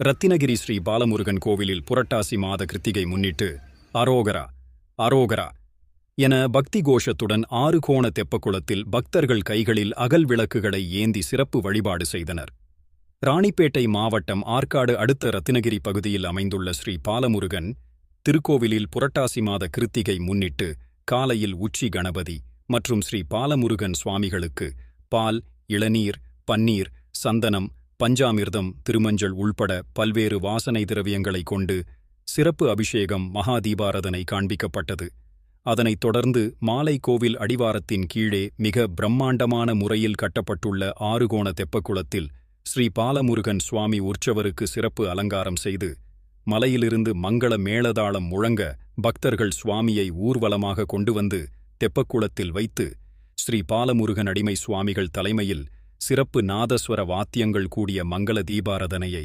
ரத்தினகிரி ஸ்ரீ பாலமுருகன் கோவிலில் புரட்டாசி மாத கிருத்திகை முன்னிட்டு அரோகரா அரோகரா என பக்தி கோஷத்துடன் ஆறு கோண தெப்பக்குளத்தில் பக்தர்கள் கைகளில் அகல் விளக்குகளை ஏந்தி சிறப்பு வழிபாடு செய்தனர். ராணிப்பேட்டை மாவட்டம் ஆற்காடு அடுத்த ரத்தினகிரி பகுதியில் அமைந்துள்ள ஸ்ரீ பாலமுருகன் திருக்கோவிலில் புரட்டாசி மாத கிருத்திகை முன்னிட்டு காலையில் உச்சி கணபதி மற்றும் ஸ்ரீ பாலமுருகன் சுவாமிகளுக்கு பால் இளநீர் பன்னீர் சந்தனம் பஞ்சாமிர்தம் திருமஞ்சள் உள்பட பல்வேறு வாசனை திரவியங்களைக் கொண்டு சிறப்பு அபிஷேகம் மகாதீபாரதனை காண்பிக்கப்பட்டது. அதனைத் தொடர்ந்து மாலை கோவில் அடிவாரத்தின் கீழே மிக பிரம்மாண்டமான முறையில் கட்டப்பட்டுள்ள ஆறுகோண தெப்பக்குளத்தில் ஸ்ரீ பாலமுருகன் சுவாமி உற்சவருக்கு சிறப்பு அலங்காரம் செய்து மலையிலிருந்து மங்கள மேளதாளம் முழங்க பக்தர்கள் சுவாமியை ஊர்வலமாக கொண்டு வந்து தெப்பக்குளத்தில் வைத்து ஸ்ரீ பாலமுருகன் அடிமை சுவாமிகள் தலைமையில் சிறப்பு நாதஸ்வர வாத்தியங்கள் கூடிய மங்கள தீபாரதனையை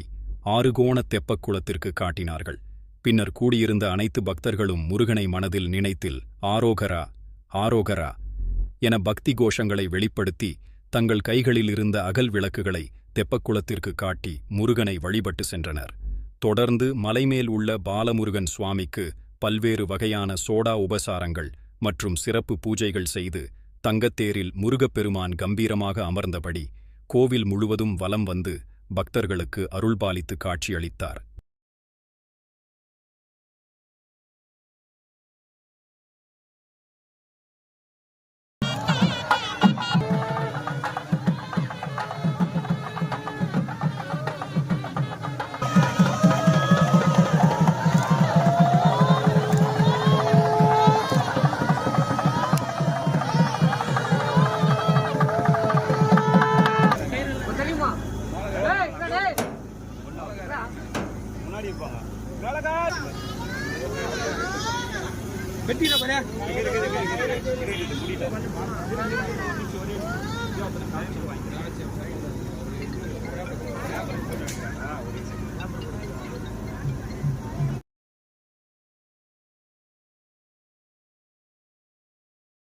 ஆறுகோண தெப்பக்குளத்திற்கு காட்டினார்கள். பின்னர் கூடியிருந்த அனைத்து பக்தர்களும் முருகனை மனதில் நினைத்தில் ஆரோகரா ஆரோகரா என பக்தி கோஷங்களை வெளிப்படுத்தி தங்கள் கைகளில் இருந்த அகல் விளக்குகளை தெப்பக்குளத்திற்கு காட்டி முருகனை வழிபட்டு சென்றனர். தொடர்ந்து மலைமேல் உள்ள பாலமுருகன் சுவாமிக்கு பல்வேறு வகையான சோடா உபசாரங்கள் மற்றும் சிறப்பு பூஜைகள் செய்து தங்கத்தேரில் முருகப்பெருமான் கம்பீரமாக அமர்ந்தபடி கோவில் முழுவதும் வலம் வந்து பக்தர்களுக்கு அருள்பாலித்து காட்சியளித்தார். வெட்டிட பாரு